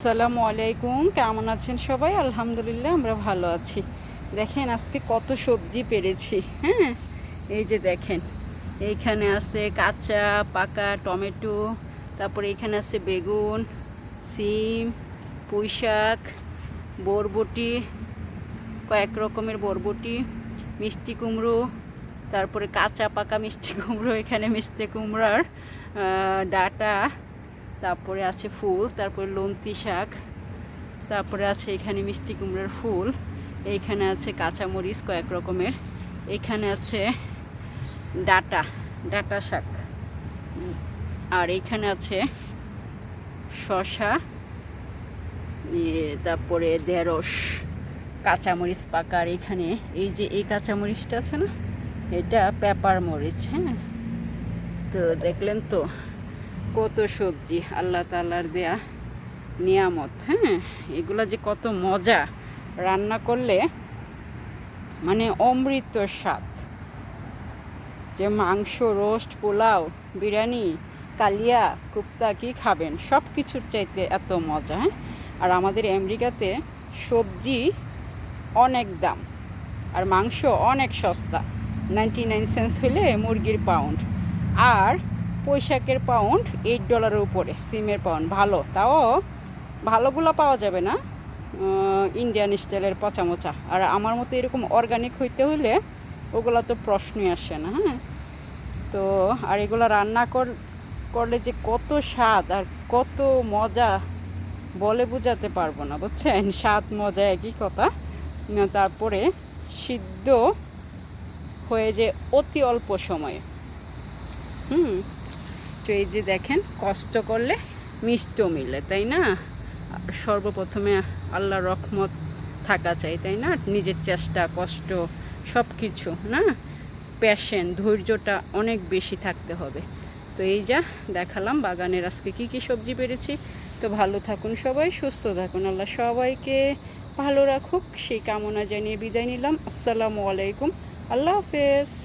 আসসালামু আলাইকুম। কেমন আছেন সবাই? আলহামদুলিল্লাহ, আমরা ভালো আছি। দেখেন, আজকে কত সবজি পেরেছি হ্যাঁ? এই যে দেখেন, এইখানে আছে কাঁচা, পাকা টমেটো, তারপরে এখানে আছে বেগুন, সিম পুঁই শাক বরবটি, কয়েক রকমের বরবটি, মিষ্টি কুমড়ো, তারপরে কাঁচা পাকা মিষ্টি কুমড়ো, এখানে মিষ্টি কুমড়ার ডাটা তারপরে আছে ফুল, তারপরে লন্তি শাক, তারপরে আছে এখানে মিষ্টি কুমড়োর ফুল, এইখানে আছে কাঁচামরিচ কয়েক রকমের, এখানে আছে ডাটা ডাটা শাক, আর এইখানে আছে শশা তারপরে ঢেঁড়স, কাঁচামরিচ পাকা, আর এখানে এই যে, এই কাঁচামরিচটা আছে না, এটা পেপার মরিচ হ্যাঁ? তো দেখলেন তো? কত সবজি, আল্লাহ তাল্লার দেয়া নিয়ামত হ্যাঁ? এগুলা যে কত মজা। রান্না করলে মানে অমৃত স্বাদ। যে মাংস, রোস্ট, পোলাও, বিরিয়ানি, কালিয়া, কুপ্তা কি খাবেন? সব কিছুর চাইতে এত মজা হ্যাঁ? আর আমাদের আমেরিকাতে সবজি অনেক দাম। আর মাংস অনেক সস্তা। নাইনটি নাইন সেন্স হলে মুরগির পাউন্ড। আর পৈশাকের পাউন্ড এইট ডলারের উপরে, সিমের পাউন্ড ভালো। তাও ভালোগুলো পাওয়া যাবে না ইন্ডিয়ান স্টাইলের পচামোচা। আর আমার মতো এরকম অর্গানিক হইতে হলে ওগুলো তো প্রশ্নই আসে না হ্যাঁ? তো আর এগুলো রান্না কর, করলে যে কত স্বাদ আর কত মজা বলে বোঝাতে পারব না, বুঝছেন? স্বাদ, মজা একই কথা। তারপরে সিদ্ধ হয়ে যে অতি অল্প সময়ে এই যে দেখেন, কষ্ট করলে মিষ্ট মিলে, তাই না? সর্বপ্রথমে আল্লাহ রহমত থাকা চাই, তাই না? নিজের চেষ্টা, কষ্ট সব কিছু না? প্যাশন ধৈর্যটা অনেক বেশি থাকতে হবে। তো এই যা, দেখালাম বাগানের আজকে কি কি সবজি পেরেছি। তো ভালো থাকুন সবাই, সুস্থ থাকুন। আল্লাহ সবাইকে ভালো রাখুক। সেই কামনা জানিয়ে বিদায় নিলাম। আসসালামু আলাইকুম। আল্লাহ হাফেজ।